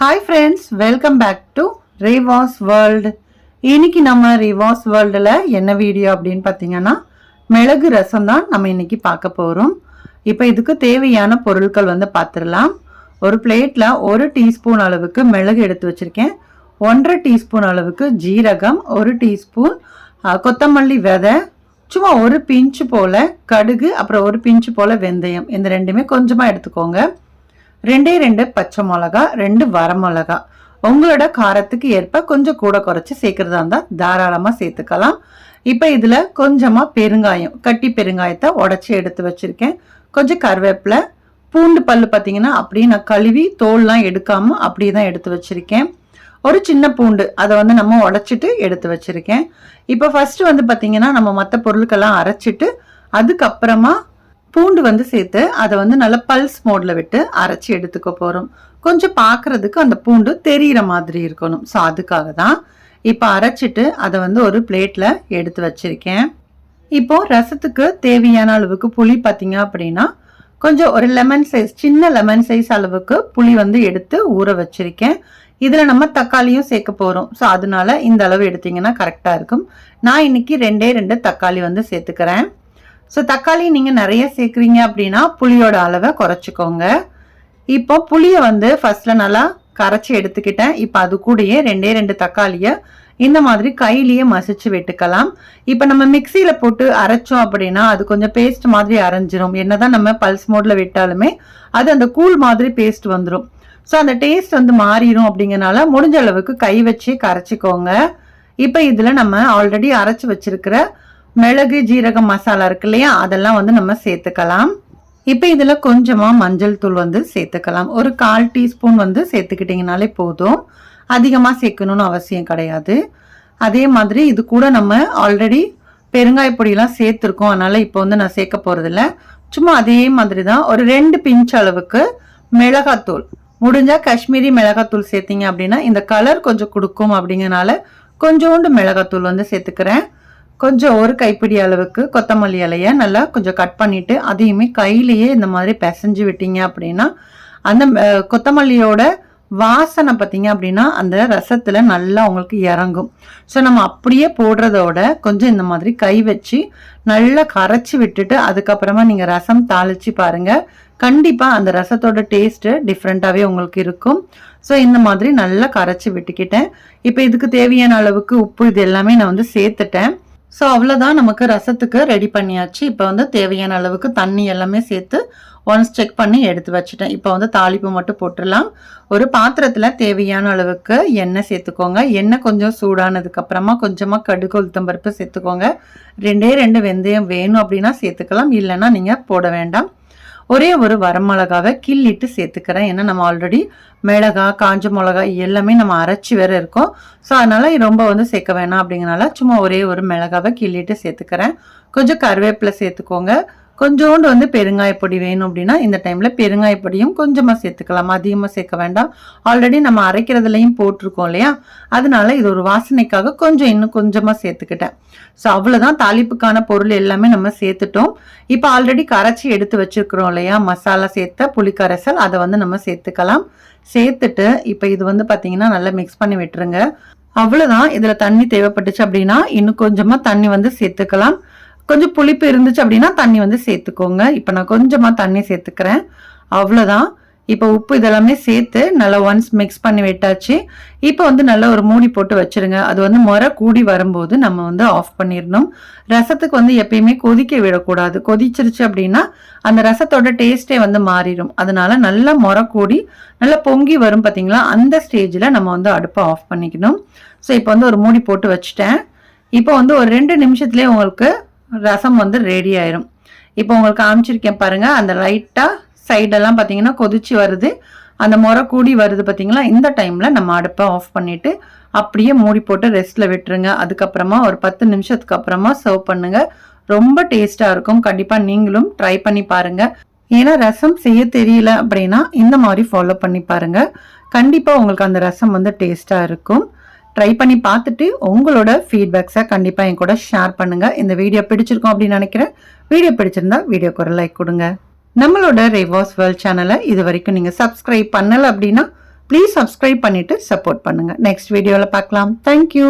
Hi friends welcome back to Reva's world இன்னைக்கு நம்ம ரேவாஸ் வேர்ல்டில் என்ன வீடியோ அப்படின்னு பார்த்தீங்கன்னா மிளகு ரசம் தான் நம்ம இன்னைக்கு பார்க்க போகிறோம் இப்போ இதுக்கு தேவையான பொருட்கள் வந்து பார்த்துடலாம். ஒரு பிளேட்டில் ஒரு டீஸ்பூன் அளவுக்கு மிளகு எடுத்து வச்சுருக்கேன். ஒன்றரை டீஸ்பூன் அளவுக்கு ஜீரகம் ஒரு டீஸ்பூன் கொத்தமல்லி விதை சும்மா ஒரு பிஞ்சு போல் கடுகு அப்புறம் ஒரு பிஞ்சு போல் வெந்தயம். இந்த ரெண்டுமே கொஞ்சமாக எடுத்துக்கோங்க. ரெண்டே ரெண்டு பச்சை மிளகா ரெண்டு வரமிளகா உங்களோட காரத்துக்கு ஏற்ப கொஞ்சம் கூட குறைச்சி சேர்க்கறதா இருந்தால் தாராளமாக சேர்த்துக்கலாம். இப்போ இதில் கொஞ்சமாக பெருங்காயம் கட்டி பெருங்காயத்தை உடச்சி எடுத்து வச்சுருக்கேன். கொஞ்சம் கருவேப்பிலை பூண்டு பல்லு பார்த்தீங்கன்னா அப்படியே நான் கழுவி தோல்லாம் எடுக்காமல் அப்படியே தான் எடுத்து வச்சுருக்கேன். ஒரு சின்ன பூண்டு அதை வந்து நம்ம உடச்சிட்டு எடுத்து வச்சுருக்கேன். இப்போ ஃபஸ்ட்டு வந்து பார்த்தீங்கன்னா நம்ம மற்ற பொருட்கள்லாம் அரைச்சிட்டு அதுக்கப்புறமா பூண்டு வந்து சேர்த்து அதை வந்து நல்லா பல்ஸ் மோடில் விட்டு அரைச்சி எடுத்துக்க போகிறோம் கொஞ்சம் பார்க்கறதுக்கு அந்த பூண்டு தெரியிற மாதிரி இருக்கணும். ஸோ அதுக்காக தான் இப்போ அரைச்சிட்டு அதை வந்து ஒரு பிளேட்டில் எடுத்து வச்சிருக்கேன். இப்போது ரசத்துக்கு தேவையான அளவுக்கு புளி பார்த்தீங்க அப்படின்னா கொஞ்சம் ஒரு லெமன் சைஸ் சின்ன லெமன் சைஸ் அளவுக்கு புளி வந்து எடுத்து ஊற வச்சுருக்கேன். இதில் நம்ம தக்காளியும் சேர்க்க போகிறோம் ஸோ அதனால இந்த அளவு எடுத்திங்கன்னா கரெக்டாக இருக்கும். நான் இன்னைக்கு ரெண்டே ரெண்டு தக்காளி வந்து சேர்த்துக்கிறேன். ஸோ தக்காளி நீங்கள் நிறைய சேர்க்குறீங்க அப்படின்னா புளியோட அளவை குறைச்சிக்கோங்க. இப்போ புளியை வந்து ஃபஸ்ட்டில் நல்லா கரைச்சி எடுத்துக்கிட்டேன். இப்போ அது கூடயே ரெண்டே ரெண்டு தக்காளியை இந்த மாதிரி கையிலேயே மசிச்சு விட்டுக்கலாம். இப்போ நம்ம மிக்சியில் போட்டு அரைச்சோம் அப்படின்னா அது கொஞ்சம் பேஸ்ட் மாதிரி அரைஞ்சிரும். என்னதான் நம்ம பல்ஸ் மோடில் விட்டாலுமே அது அந்த கூழ் மாதிரி பேஸ்ட் வந்துடும் ஸோ அந்த டேஸ்ட் வந்து மாறிடும் அப்படிங்கறனால முடிஞ்ச அளவுக்கு கை வச்சு கரைச்சிக்கோங்க. இப்போ இதில் நம்ம ஆல்ரெடி அரைச்சி வச்சிருக்கிற மிளகு ஜீரகம் மசாலா இருக்கு இல்லையா? அதெல்லாம் வந்து நம்ம சேர்த்துக்கலாம். இப்போ இதில் கொஞ்சமாக மஞ்சள் தூள் வந்து சேர்த்துக்கலாம். ஒரு கால் டீஸ்பூன் வந்து சேர்த்துக்கிட்டிங்கனாலே போதும். அதிகமாக சேர்க்கணும்னு அவசியம் கிடையாது. அதே மாதிரி இது கூட நம்ம ஆல்ரெடி பெருங்காய பொடியெல்லாம் சேர்த்துருக்கோம். அதனால் இப்போ வந்து நான் சேர்க்க போகிறதில்ல சும்மா அதே மாதிரி தான். ஒரு ரெண்டு பிஞ்ச் அளவுக்கு மிளகாத்தூள். முடிஞ்சால் காஷ்மீரி மிளகாத்தூள் சேர்த்திங்க அப்படின்னா இந்த கலர் கொஞ்சம் கொடுக்கும் அப்படிங்கிறனால கொஞ்சோண்டு மிளகாத்தூள் வந்து சேர்த்துக்கிறேன். கொஞ்சம் ஒரு கைப்பிடி அளவுக்கு கொத்தமல்லி இலையை நல்லா கொஞ்சம் கட் பண்ணிவிட்டு அதையுமே கையிலேயே இந்த மாதிரி பிசைஞ்சு விட்டீங்க அப்படின்னா அந்த கொத்தமல்லியோட வாசனை பார்த்தீங்க அப்படின்னா அந்த ரசத்தில் நல்லா உங்களுக்கு இறங்கும். ஸோ நம்ம அப்படியே போடுறதோட கொஞ்சம் இந்த மாதிரி கை வச்சு நல்லா கரைச்சி விட்டுட்டு அதுக்கப்புறமா நீங்கள் ரசம் தாளிச்சு பாருங்க. கண்டிப்பாக அந்த ரசத்தோட டேஸ்ட்டு டிஃப்ரெண்ட்டாகவே உங்களுக்கு இருக்கும். ஸோ இந்த மாதிரி நல்லா கரைச்சி விட்டுக்கிட்டேன். இப்போ இதுக்கு தேவையான அளவுக்கு உப்பு இது எல்லாமே நான் வந்து சேர்த்துட்டேன். ஸோ அவ்வளோதான் நமக்கு ரசத்துக்கு ரெடி பண்ணியாச்சு. இப்போ வந்து தேவையான அளவுக்கு தண்ணி எல்லாமே சேர்த்து ஒன்ஸ் செக் பண்ணி எடுத்து வச்சுட்டேன். இப்போ வந்து தாளிப்பு மட்டும் போட்டுடலாம். ஒரு பாத்திரத்தில் தேவையான அளவுக்கு எண்ணெய் சேர்த்துக்கோங்க. எண்ணெய் கொஞ்சம் சூடானதுக்கப்புறமா கொஞ்சமாக கடுகு உளுத்தம்பருப்பு சேர்த்துக்கோங்க. ரெண்டே ரெண்டு வெந்தயம் வேணும் அப்படின்னா சேர்த்துக்கலாம். இல்லைன்னா நீங்கள் போட வேண்டாம். ஒரே ஒரு வரமிளகாவை கிள்ளிட்டு சேர்த்துக்கிறேன். ஏன்னா நம்ம ஆல்ரெடி மிளகா காஞ்ச மிளகா எல்லாமே நம்ம அரைச்சி வேற இருக்கோம். ஸோ அதனால ரொம்ப வந்து சேர்க்க வேணாம் அப்படிங்கிறனால சும்மா ஒரே ஒரு மிளகாவை கிள்ளிட்டு சேர்த்துக்கிறேன். கொஞ்சம் கருவேப்பிலை சேர்த்துக்கோங்க. கொஞ்சோண்டு வந்து பெருங்காய பொடி வேணும் அப்படின்னா இந்த டைமில் பெருங்காய பொடியும் கொஞ்சமாக சேர்த்துக்கலாம். அதிகமாக சேர்க்க வேண்டாம். ஆல்ரெடி நம்ம அரைக்கிறதுலையும் போட்டிருக்கோம் இல்லையா? அதனால இது ஒரு வாசனைக்காக கொஞ்சம் இன்னும் கொஞ்சமாக சேர்த்துக்கிட்டேன். ஸோ அவ்வளோதான் தாளிப்புக்கான பொருள் எல்லாமே நம்ம சேர்த்துட்டோம். இப்போ ஆல்ரெடி கரைச்சி எடுத்து வச்சிருக்கிறோம் இல்லையா? மசாலா சேர்த்த புளிக்கரைசல் அதை வந்து நம்ம சேர்த்துக்கலாம். சேர்த்துட்டு இப்போ இது வந்து பார்த்தீங்கன்னா நல்லா மிக்ஸ் பண்ணி விட்டுருங்க. அவ்வளோதான் இதில் தண்ணி தேவைப்பட்டுச்சு அப்படின்னா இன்னும் கொஞ்சமாக தண்ணி வந்து சேர்த்துக்கலாம். கொஞ்சம் புளிப்பு இருந்துச்சு அப்படின்னா தண்ணி வந்து சேர்த்துக்கோங்க. இப்போ நான் கொஞ்சமாக தண்ணி சேர்த்துக்கிறேன். அவ்வளோதான் இப்போ உப்பு இதெல்லாமே சேர்த்து நல்லா ஒன்ஸ் மிக்ஸ் பண்ணி விட்டாச்சு. இப்போ வந்து நல்லா ஒரு மூடி போட்டு வச்சிருங்க. அது வந்து முறை கூடி வரும்போது நம்ம வந்து ஆஃப் பண்ணிடணும். ரசத்துக்கு வந்து எப்பயுமே கொதிக்க விடக்கூடாது. கொதிச்சிருச்சு அப்படின்னா அந்த ரசத்தோட டேஸ்டே வந்து மாறிடும். அதனால நல்லா முறை கூடி நல்லா பொங்கி வரும் பார்த்தீங்களா அந்த ஸ்டேஜில் நம்ம வந்து அடுப்பை ஆஃப் பண்ணிக்கணும். ஸோ இப்போ வந்து ஒரு மூடி போட்டு வச்சுட்டேன். இப்போ வந்து ஒரு ரெண்டு நிமிஷத்துலேயே உங்களுக்கு ரசம் வந்து ரெடி ஆயிரும். இப்போ உங்களுக்கு காமிச்சிருக்கேன் பாருங்க அந்த லைட்டாக சைடெல்லாம் பார்த்தீங்கன்னா கொதிச்சு வருது. அந்த முறை கூடி வருது பார்த்தீங்களா இந்த டைமில் நம்ம அடுப்பை ஆஃப் பண்ணிவிட்டு அப்படியே மூடி போட்டு ரெஸ்ட்டில் விட்டுருங்க. அதுக்கப்புறமா ஒரு பத்து நிமிஷத்துக்கு அப்புறமா சர்வ் பண்ணுங்கள் ரொம்ப டேஸ்ட்டாக இருக்கும். கண்டிப்பாக நீங்களும் ட்ரை பண்ணி பாருங்கள் ஏன்னா ரசம் செய்ய தெரியல அப்படின்னா இந்த மாதிரி ஃபாலோ பண்ணி பாருங்கள் கண்டிப்பாக உங்களுக்கு அந்த ரசம் வந்து டேஸ்ட்டாக இருக்கும். ட்ரை பண்ணி பார்த்துட்டு உங்களோட ஃபீட்பேக்ஸை கண்டிப்பாக என் கூட ஷேர் பண்ணுங்கள் இந்த வீடியோ பிடிச்சிருக்கோம் அப்படின்னு நினைக்கிறேன். வீடியோ பிடிச்சிருந்தா வீடியோக்கு ஒரு லைக் கொடுங்க. நம்மளோட ரிவாஸ் வேர்ல்ட் சேனலை இது வரைக்கும் நீங்கள் சப்ஸ்கிரைப் பண்ணலை அப்படின்னா ப்ளீஸ் சப்ஸ்கிரைப் பண்ணிவிட்டு சப்போர்ட் பண்ணுங்கள் நெக்ஸ்ட் வீடியோவில் பார்க்கலாம். Thank you